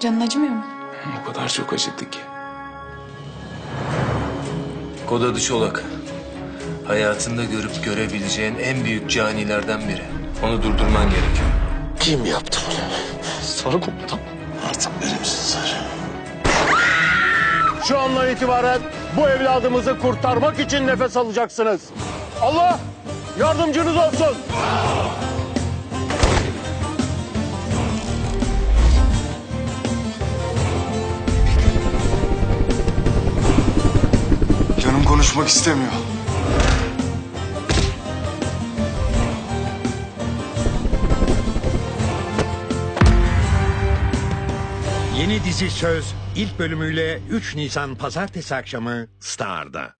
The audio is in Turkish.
Canın acımıyor mu? O kadar çok acıttı ki. Kod adı Çolak. Hayatında görüp görebileceğin en büyük canilerden biri. Onu durdurman gerekiyor. Kim yaptı bunu? Sarı komutan. Artık benimsin Sarı. Şu andan itibaren bu evladımızı kurtarmak için nefes alacaksınız. Allah yardımcınız olsun. Konuşmak istemiyor. Yeni dizi Söz ilk bölümüyle 3 Nisan pazartesi akşamı Star'da.